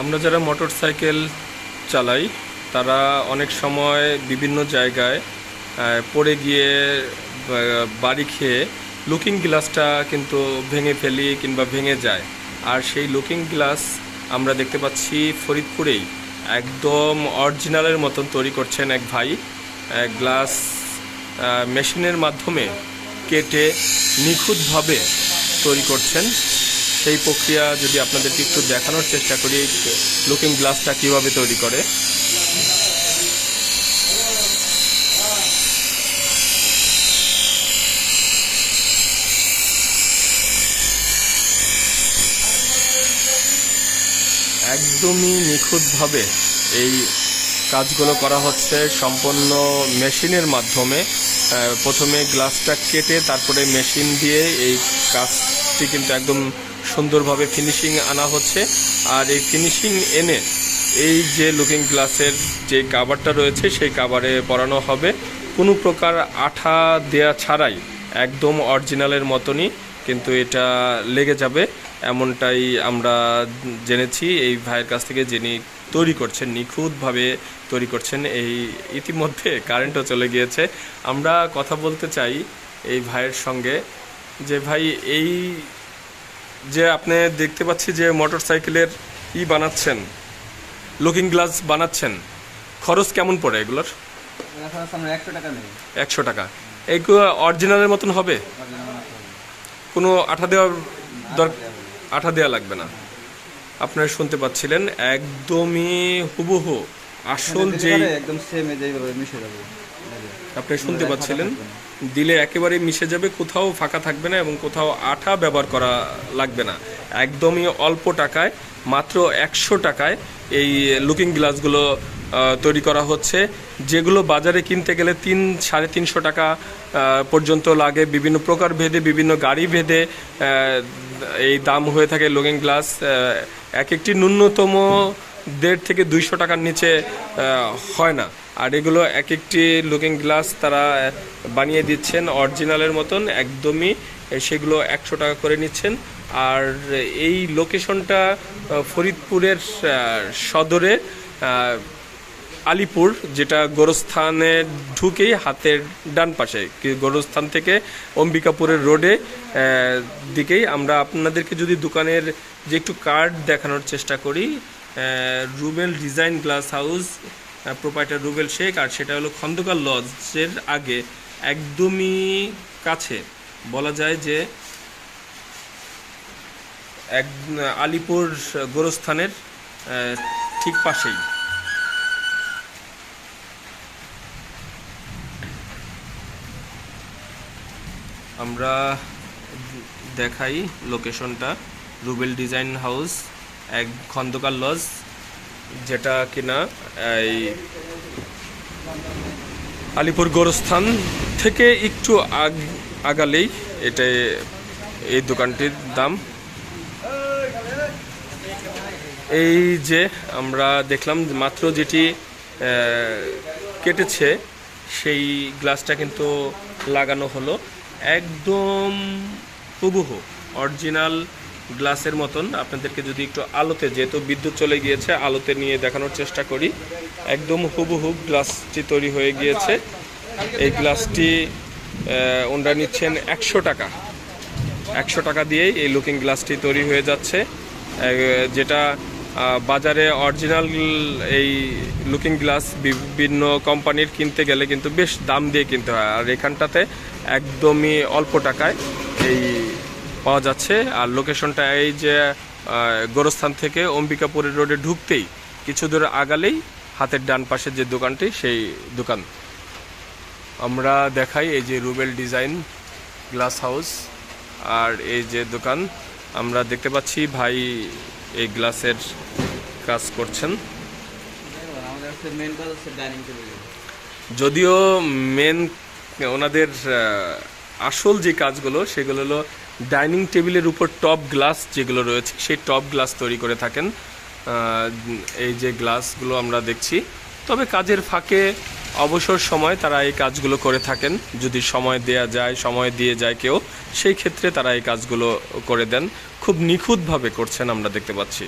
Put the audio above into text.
আমরা যারা motor cycle চালাই, তারা অনেক সময় বিভিন্ন জায়গায় পড়ে গিয়ে বাড়ি খেয়ে লুকিং গ্লাসটা কিন্তু ভেঙে ফেলি কিংবা ভেঙে যায়। আর সেই লুকিং গ্লাস আমরা দেখতে পাচ্ছি ফরিদপুরেই। একদম অরিজিনালের মতন তৈরি করছেন এক ভাই। গ্লাস মেশিনের মাধ্যমে কেটে নিখুঁতভাবে তৈরি করছেন। সেই প্রক্রিয়া যদি আপনাদেরকে একটু দেখানোর চেষ্টা করি লুকিং গ্লাসটা কীভাবে তৈরি করে? একদমই নিখুঁতভাবে এই কাজগুলো করা হচ্ছে সম্পূর্ণ মেশিনের মাধ্যমে। প্রথমে গ্লাসটা কেটে তারপরে মেশিন দিয়ে এই কাজটি কিন্তু একদম সুন্দরভাবে ফিনিশিং আনা হচ্ছে। আর এই ফিনিশিং এনে এই যে লুকিং গ্লাসের যে কাভারটা রয়েছে, সেই কাভারে পরানো হবে। কোনো প্রকার আঠা দেয়া ছাড়াই একদম অরিজিনালের মতনই কিন্তু এটা লেগে যাবে। এমনটাই আমরা জেনেছি। এই ভাইয়ের কাছ থেকে যিনি তৈরি করছেন, নিখুঁতভাবে তৈরি করছেন, এই ইতিমধ্যে কারেন্টও চলে গিয়েছে। আমরা কথা বলতে চাই এই ভাইয়ের সঙ্গে। যে ভাই এই যে আপনি দেখতে পাচ্ছি যে মোটর সাইকেলের ই বানাচ্ছেন লুকিং গ্লাস বানাচ্ছেন খরচ কেমন পড়ে এগুলোর? একশো টাকা এইগুলো অরিজিনালের মতন হবে? কোনো আঠা দেওয়ার আঠা দেওয়া লাগবে না। আপনারা শুনতে পাচ্ছিলেন একদমই হুবহু আসল যেই একদম সেম যেইভাবে মিশে যাবে। আপনি শুনতে পাচ্ছিলেন? দিলে একেবারে মিশে যাবে, কোথাও ফাঁকা থাকবে না এবং কোথাও আঠা ব্যবহার করা লাগবে না। একদমই অল্প টাকায়, মাত্র একশো টাকায় এই লুকিং গ্লাসগুলো তৈরি করা হচ্ছে, যেগুলো বাজারে কিনতে গেলে তিন, সাড়ে তিনশো টাকা পর্যন্ত লাগে। বিভিন্ন প্রকার ভেদে, বিভিন্ন গাড়ি ভেদে এই দাম হয়ে থাকে লুকিং গ্লাস এক একটি ন্যূনতম দেড় থেকে দুইশো টাকার নিচে হয় না। আর এগুলো এক একটি লুকিং গ্লাস তারা বানিয়ে দিচ্ছেন অরিজিনালের মতন, একদমই সেগুলো একশো টাকা করে নিচ্ছেন। আর এই লোকেশনটা ফরিদপুরের সদরে আলিপুর, যেটা গোরস্থানে ঢুকেই হাতের ডান পাশে গোরস্থান থেকে অম্বিকাপুরের রোডে দিকেই আমরা আপনাদেরকে যদি দোকানের যে একটু কার্ড দেখানোর চেষ্টা করি Rubel design glass house proprietor Rubel Sheikh, আর সেটা হলো খন্দকার লজের আগে, একদমই কাছে। বলা যায় যে এক আলিপুর গোরস্থানের ঠিক পাশেই। আমরা দেখাই লোকেশনটা রুবেল ডিজাইন হাউস, এক খন্দকার লজ। যেটা কিনা এই আলিপুর গোরস্থান থেকে একটু আগ আগালেই এটা এই দোকানটির দাম। এই যে আমরা দেখলাম মাত্র যেটি কেটেছে, সেই গ্লাসটা কিন্তু লাগানো হলো। একদম হুবহু, অরিজিনাল গ্লাসের মতন আপনাদেরকে যদি একটু আলোতে, যেহেতু বিদ্যুৎ চলে গিয়েছে, আলোতে নিয়ে দেখানোর চেষ্টা করি। একদম হুবহু গ্লাসটি তৈরি হয়ে গিয়েছে। এই গ্লাসটি ওনারা নিচ্ছেন একশো টাকা। একশো টাকা দিয়েই এই লুকিং গ্লাসটি তৈরি হয়ে যাচ্ছে। যেটা বাজারে অরিজিনাল এই লুকিং গ্লাস বিভিন্ন কোম্পানির কিনতে গেলে কিন্তু বেশ দাম দিয়ে কিনতে হয়। আর এখানটাতে একদমই অল্প টাকায় এই পাওয়া যাচ্ছে। আর লোকেশনটা এই যে গোরস্থান থেকে অম্বিকাপুরের রোডে ঢুকতেই কিছু দূর আগালেই হাতের ডান পাশের যে দোকানটি, সেই দোকান। আমরা দেখাই এই যে রুবেল ডিজাইন গ্লাস হাউস আর এই যে দোকান। আমরা দেখতে পাচ্ছি ভাই এই গ্লাসের কাজ করছেন। যদিও মেন ওনাদের আসল যে কাজগুলো, সেগুলো হলো ডাইনিং টেবিলের উপর টপ গ্লাস যেগুলো রয়েছে, সেই টপ গ্লাস তৈরি করে থাকেন। এই যে গ্লাসগুলো আমরা দেখছি। তবে কাজের ফাঁকে অবসর সময় তারা এই কাজগুলো করে থাকেন। যদি সময় দেয়া যায়, সময় দিয়ে যায় কেউ, সেই ক্ষেত্রে তারা এই কাজগুলো করে দেন। খুব নিখুঁতভাবে করছেন আমরা দেখতে পাচ্ছি।